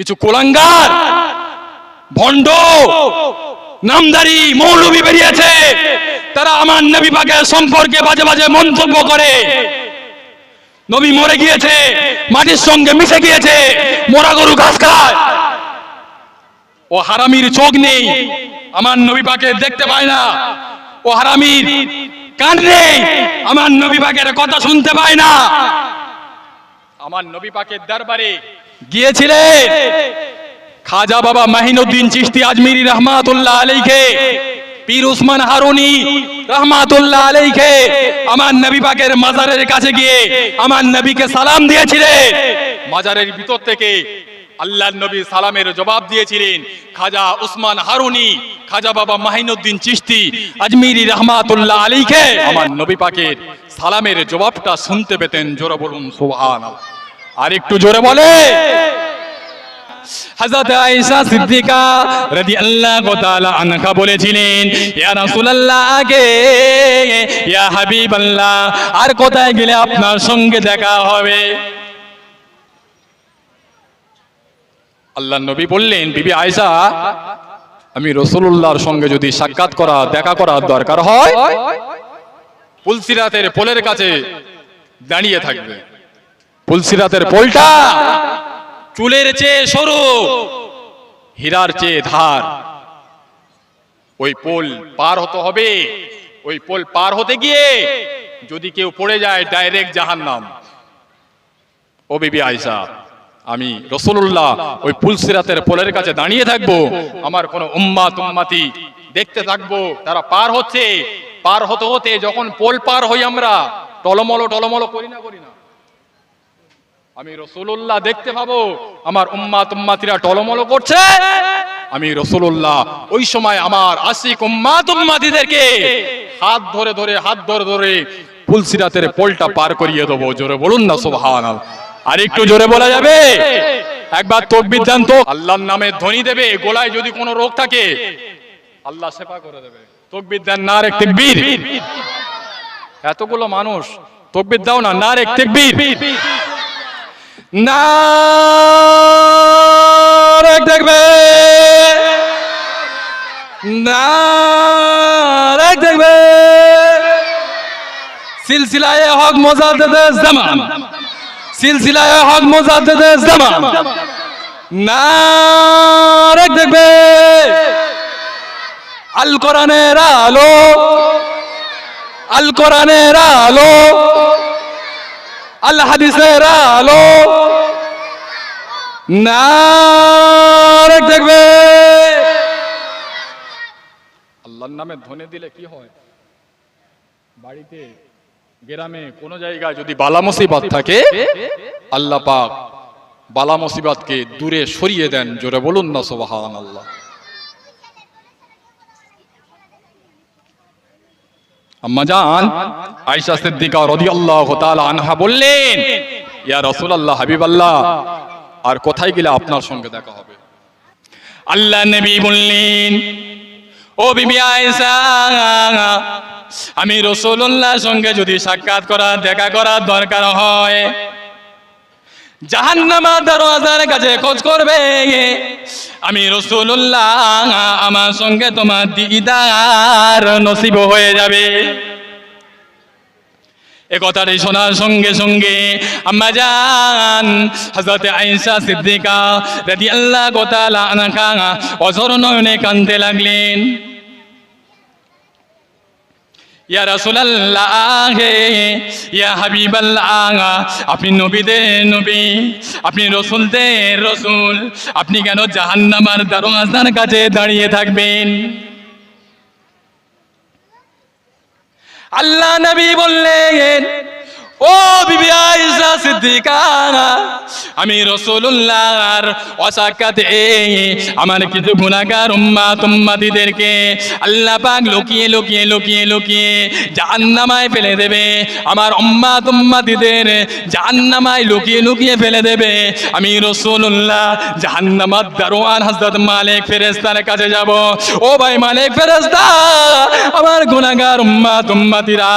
কিছু কোলাঙ্গার, ভণ্ড, নামদারি, মৌলবী বেরিয়েছে। তারা আমার নবী সম্পর্কে বাজে বাজে মন্তব্য করে। নবী মরে গিয়েছে, মাটির সঙ্গে মিশে গিয়েছে, মোরা গরু ঘাস খায়। ও হারামির চোখ নেই, আমার নবী পাকে দেখতে পায় না। ও হারামির কান নেই, আমার নবী কথা শুনতে পায় না। আমার নবী পাকের দরবারে গিয়েছিলেন। খাজা বাবা মাহিনুদ্দিন চিশতি আজমিরি রহমাতুল্লাহ আলাইকে, পীর উসমান হারুনি রহমাতুল্লাহ আলাইকে আমার নবী পাকের মাজারের কাছে গিয়ে আমার নবীকে সালাম দিয়েছিলেন। মাজারের ভিতর থেকে আল্লাহর নবী সালামের জবাব দিয়েছিলেন, খাজা উসমান হারুনি, খাজা বাবা মাহিনুদ্দিন চিশতি আজমিরি রহমাতুল্লাহ আলাইকে আমার নবী পাকের সালামের জবাবটা শুনতে পেতেন, জোরে বলুন, সুবহানাল্লাহ। আর একটু জোরে বলে। হযরত আয়েশা সিদ্দিকা রাদিয়াল্লাহু তাআলা আনহা বলেছিলেন ইয়া রাসূলুল্লাহ আগে ইয়া হাবিবাল্লাহ আর কোথায় গেলে আপনার সঙ্গে দেখা হবে? আল্লাহ নবী বললেন বিবি আয়েশা আমি রসুল্লাহর সঙ্গে যদি সাক্ষাৎ করা দেখা করার দরকার হয়। পুলসিরাতের পোলের কাছে দাঁড়িয়ে থাকবে। পুলসিরাতের পোলটা। চুলের চেয়ে সরু, হীরার চেয়ে ধার। ওই পোল পার হতে হবে, ওই পোল পার হতে গিয়ে যদি কেউ পড়ে যায়, ডাইরেক্ট জাহান নাম ও বিবি আয়সা আমি রসুল্লাহ ওই পুলসিরাতের পোলের কাছে দাঁড়িয়ে থাকব, আমার কোন উম্মা তুম্মাতি দেখতে থাকব, তারা পার হচ্ছে। পার হতে হতে যখন পোল পার হই আমরা, টলমলো টলমলো করি না করি না। আমি রসুল্লাহ দেখতে পাবো। আমার উম্মা তুম্মাতিরা টলমলো করছে। আমি রসুল্লাহ ওই সময় আমার আশিক উম্মা তুম্মাতিদেরকে হাত ধরে ধরে, হাত ধরে ধরে পুলসিরাতের পোলটা পার করিয়ে দেবো। জোরে বলুন না সুবহান আর একটু জোরে বলা যাবে? একবার তকবির দেন তো। আল্লাহর নামে ধ্বনি দেবে, গোলায় যদি কোনো রোগ থাকে, আল্লাহ সেবা করে দেবে। তকবির দেন না রেখ তেকবীর। এতগুলো মানুষ, তকবির দাও না না রেখ তেকবীর। না দেখবে। না দেখবে। সিলসিলায়ে হক মোজাদ্দেদে জামান। সিলসিলায় হক মোজাদ্দেদে জামান। না দেখবে। আল কোরআনের আলো। আল কোরআনের আলো। আল হাদিসের আলো। না দেখবে। আল্লাহর নামে ধ্বনি দিলে কি হয়? বাড়িতে, গ্রামে কোন জায়গায় যদি বালা মুসিবত থাকে, আল্লাহ পাক বালা মুসিবতকে দূরে সরিয়ে দেন। জোরে বলুন না সুবহান আল্লাহ আম্মা জান, আয়েশা সিদ্দিকা রাদিয়াল্লাহু তাআলা আনহা বললেন, ইয়া রাসূলুল্লাহ, হাবিবাল্লাহ, আর কোথায় গেলে আপনার সঙ্গে দেখা হবে? আল্লাহ নবী বললেন, ও বিবি আয়েশা, আমি রসুল্লাহর সঙ্গে যদি সাক্ষাৎ করা দেখা করার দরকার হয় জাহান্নামা দরওয়াজার কাছে খোঁজ করবে। আমি রসুল্লাহ আমার সঙ্গে তোমার দিদার নসিব হয়ে যাবে। এ কথাটি শোনার সঙ্গে সঙ্গে আম্মা হযরত আয়েশা সিদ্দিকা রাদিয়াল্লাহু তাআলা আনহা অঝর নয়নে কাঁদতে লাগলেন। ইয়া রাসূলুল্লাহ, ইয়া হাবিব হাবিবাল্লাহ, আপনি নবীদের নবী, আপনি রসুলদের রসুল, আপনি কেন জাহান্নামার দারোয়াজার কাছে দাঁড়িয়ে থাকবেন? আল্লাহ নবী বললেন ও বিবি আয়েশা সিদ্দিকা আমি রাসূলুল্লাহর অসাক্ষাতে আমার কিছু গুনাহগার উম্মাত উম্মাতিদেরকে আল্লাহ পাক লুকিয়ে লুকিয়ে লুকিয়ে লুকিয়ে জাহান্নামায় ফেলে দেবে। আমার উম্মাত উম্মাতিদের জাহান্নামায় লুকিয়ে লুকিয়ে ফেলে দেবে। আমি রাসূলুল্লাহ জাহান্নামার দারোয়ান হযরত মালিক ফেরেশতার কাছে যাব। ও ভাই মালিক ফেরেশতা, আমার গুনাহগার উম্মাত উম্মাতিরা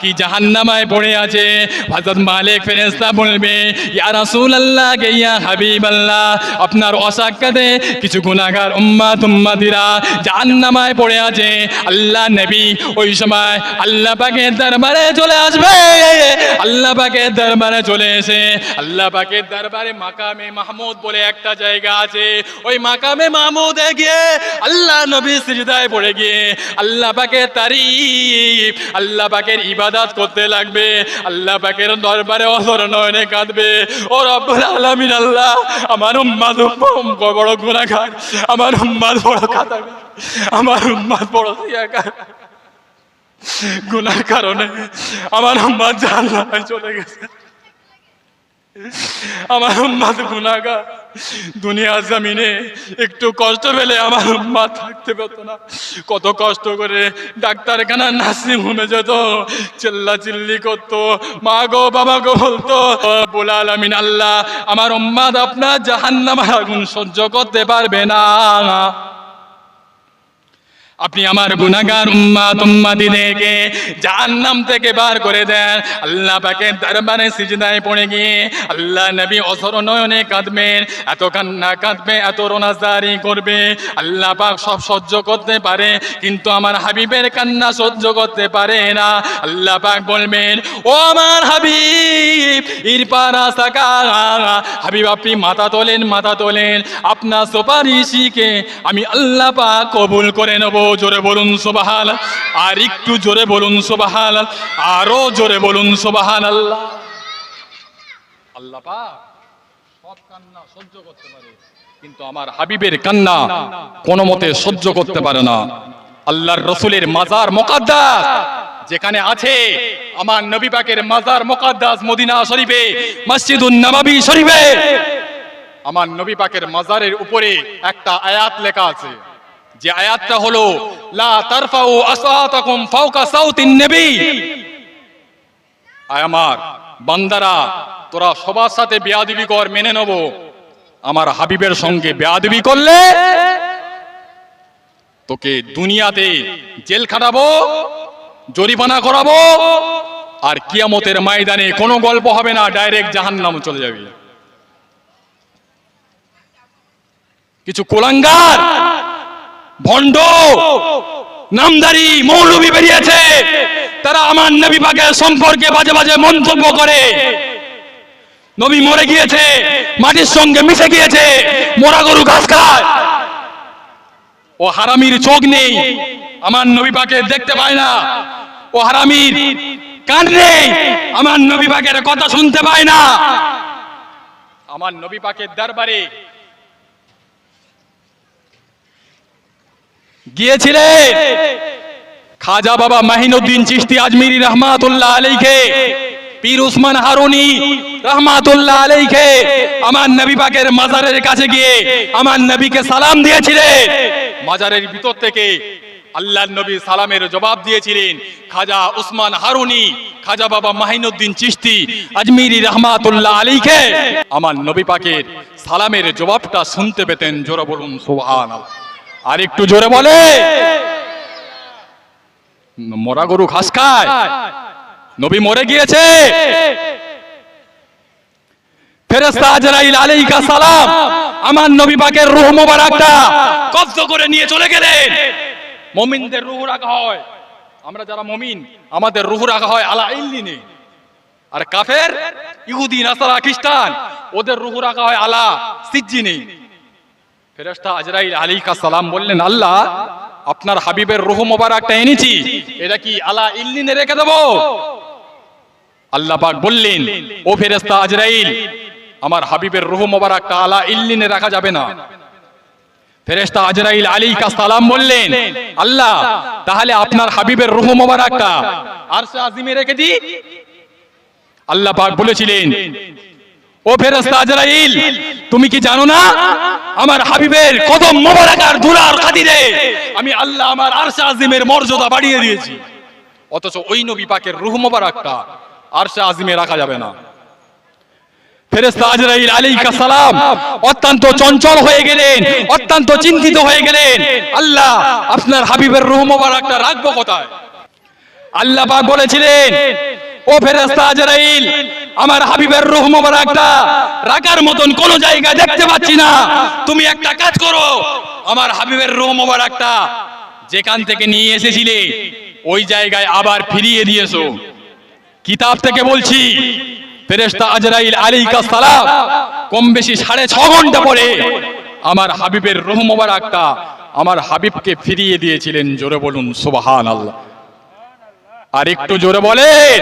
কি জাহান্নামায় পড়ে আছে? আছে। হযরত মালিক ফেরেশতা বলবে, ইয়া রাসূলুল্লাহ কে ইয়া হাবিবাল্লাহ, আপনার অসাক্ষাতে কিছু গুনাহগার উম্মাত উম্মাতিরা জাহান্নামায় পড়ে আছে। আল্লাহ নবী ওই সময় আল্লাহ পাকের দরবারে চলে আসবে। আল্লাহ পাকের দরবারে চলে এসে, আল্লাহ পাকের দরবারে মাকামে মাহমুদ বলে একটা জায়গা আছে। ওই মাকামে মাহমুদে গিয়ে আল্লাহ নবী সিজদায় পড়ে গিয়ে আল্লাহ পাকের তারিফ, আল্লাহ পাকের ইবাদত করতে লাগবে। আল্লাহ পাকের দরবারে অসর নয়নে কাঁদবে। ও রব্বুল আলামিন আল্লাহ, আমার উম্মাদ বড় গুনাহগার, আমার উম্মাদ বড় খাতা আমার উম্মাদ বড় সিয়াকার। গুনার কারণে আমার আম্মা জাহান্নামে চলে গেছে। আমার উম্মাদ গুনাহগার দুনিয়ার জমিনে একটু কষ্ট পেলে আমার উম্মাদ থাকতে পেত না। কত কষ্ট করে ডাক্তারখানা নার্সিং হোমে যেত চিল্লা চিল্লি করতো। মা গো বাবা গো বলতো বলে আলামিন, আল্লাহ, আমার উম্মাদ আপনার জাহান্নামের আগুন সহ্য করতে পারবে না। আপনি আমার গুনাহগার উম্মাত উম্মাদিদেরকে জাহান্নাম থেকে বার করে দেন। আল্লাহ পাকের দরবারে সিজদায় পড়ে গিয়ে আল্লাহ নবী অসর নয়নে কাঁদবেন, এত কান্না কাঁদবে, এত রোনাজারি করবে। আল্লাহ পাক সব সহ্য করতে পারে, কিন্তু আমার হাবিবের কান্না সহ্য করতে পারে না। আল্লাহ পাক বলবেন, ও আমার হাবিব ইরপারা সাকা হাবিব আপনি মাথা তোলেন মাথা তোলেন। আপনার সুপারিশিকে আমি আল্লাহ পাক কবুল করে নেব। জোরে বলুন সুবাহান আর একটু জোরে বলুন সুবাহান আরও জোরে বলুন সুবাহান আল্লাহ আল্লাহ সব কান্না সহ্য করতে পারে, কিন্তু আমার হাবিবের কান্না কোনো মতে সহ্য করতে পারে না। আল্লাহর রসুলের মাজার মোকাদ্দাস যেখানে আছে, আমার নবী পাকের মাজার মোকাদ্দাস মদিনা শরীফে, মসজিদুন শরীফে, আমার নবী পাকের মাজারের উপরে একটা আয়াত লেখা আছে। যে আয়াতটা হলো, লা তারফাউ আসওয়াতাকুম ফাওকা সাউতিন নবী। আয় আমার বান্দারা, তোরা সবার সাথে বেয়াদবি কর, মেনে নেব। আমার হাবিবের সঙ্গে বেয়াদবি করলে তোকে দুনিয়াতে জেল খাটাবো, জরিমানা করাবো, আর কিয়ামতের ময়দানে কোনো গল্প হবে না, ডাইরেক্ট জাহান্নাম চলে যাবে। কিছু কোলাঙ্গার ভণ্ড। নামদারি মৌলবী বেরিয়েছে। তারা আমার নবী পাকের সম্পর্কে বাজে বাজে মন্তব্য করে। নবী মরে গিয়েছে, মাটির সঙ্গে মিশে গিয়েছে, মোরা গরু ঘাস খায়। ও হারামির চোখ নেই, আমার নবী পাকে দেখতে পায় না। ও হারামির কান নেই, আমার নবী পাকের কথা শুনতে পায় না। আমার নবী পাকের দরবারে গিয়েছিলেন। খাজা বাবা মাহিনুদ্দিন চিস্তি আজমিরি রহমাতুল্লাহ আলাইকে পীর উসমান হারুনি রহমাতুল্লাহ আলাইকে আমার নবী পাকের মাজারের কাছে গিয়ে আমার নবীকে সালাম মাজারের ভিতর থেকে আল্লাহর নবী সালামের জবাব দিয়েছিলেন, খাজা উসমান হারুনি, খাজা বাবা মাহিনুদ্দিন চিশতি আজমিরি রহমাতুল্লাহ আলীকে আমার নবী পাকের সালামের জবাবটা শুনতে পেতেন, জোরে বলুন, সুবহানাল্লাহ। আর একটু জোরে বলে। মরা গরু ঘাস খায়। নবী মরে গিয়েছে। ফেরেশতা আজরাইল আমার নবী পাকের রূহ মোবারকটা কব্জ করে নিয়ে চলে গেলেন। মুমিনদের রূহ রাখা হয়। আমরা যারা মুমিন, আমাদের রূহ রাখা হয় আলা ইল্লিনে আর কাফের, ইহুদি, নাসারা, খ্রিস্টান, ওদের রূহ রাখা হয় আলা সিজ্জিনে ফেরেশতা আজরাইল আলাইহিস সালাম বললেন, আল্লাহ, আপনার হাবিবের রূহ মোবারকটা এনেছি। এটা কি আলা ইল্লিনে রেখে দেবো? আল্লাহ পাক বললেন, ও ফেরেশতা আজরাইল, আমার হাবিবের রূহ মোবারকটা আলা ইল্লিনে রাখা যাবে না। ফেরেশতা আজরাইল আলী সালাম বললেন, আল্লাহ, তাহলে আপনার হাবিবের রূহ মোবারকটা আরশে আজিমে রেখে দি? আল্লাহ পাক বলেছিলেন ও ফেরেশতা আজরাইল, তুমি কি জানো না? আমার হাবিবের কদম মোবারক আর ধুলার খাতিরে আমি আল্লাহ আমার আরশে আজিমের মর্যাদা বাড়িয়ে দিয়েছি। অথচ ওই নবী পাকের রূহ মোবারকটা আরশে আজিমে রাখা যাবে না। ফেরেশতা আজরাইল আলাইহিস সালাম অত্যন্ত চঞ্চল হয়ে গেলেন, অত্যন্ত চিন্তিত হয়ে গেলেন। আল্লাহ, আপনার হাবিবের রূহ মোবারকটা রাখব কোথায়? আল্লাহ পাক বলেছিলেন, ও ফেরেশতা আজরাইল আমার হাবিবের রূহ মোবারকটা রাখার মতন কোন জায়গায় দেখতে পাচ্ছি না। তুমি একটা কাজ করো। আমার হাবিবের রূহ মোবারকটা যেখান থেকে নিয়ে এসেছিলে, ওই জায়গায় আবার ফিরিয়ে দিয়েছ। কিতাব থেকে বলছি, ফেরেশতা আজরাইল আলাইহিস সালাম কম বেশি সাড়ে ছ ঘণ্টা পরে আমার হাবিবের রূহ মোবারকটা আমার হাবিবকে ফিরিয়ে দিয়েছিলেন। জোরে বলুন, সুবহানাল্লাহ। আর একটু জোরে বলেন।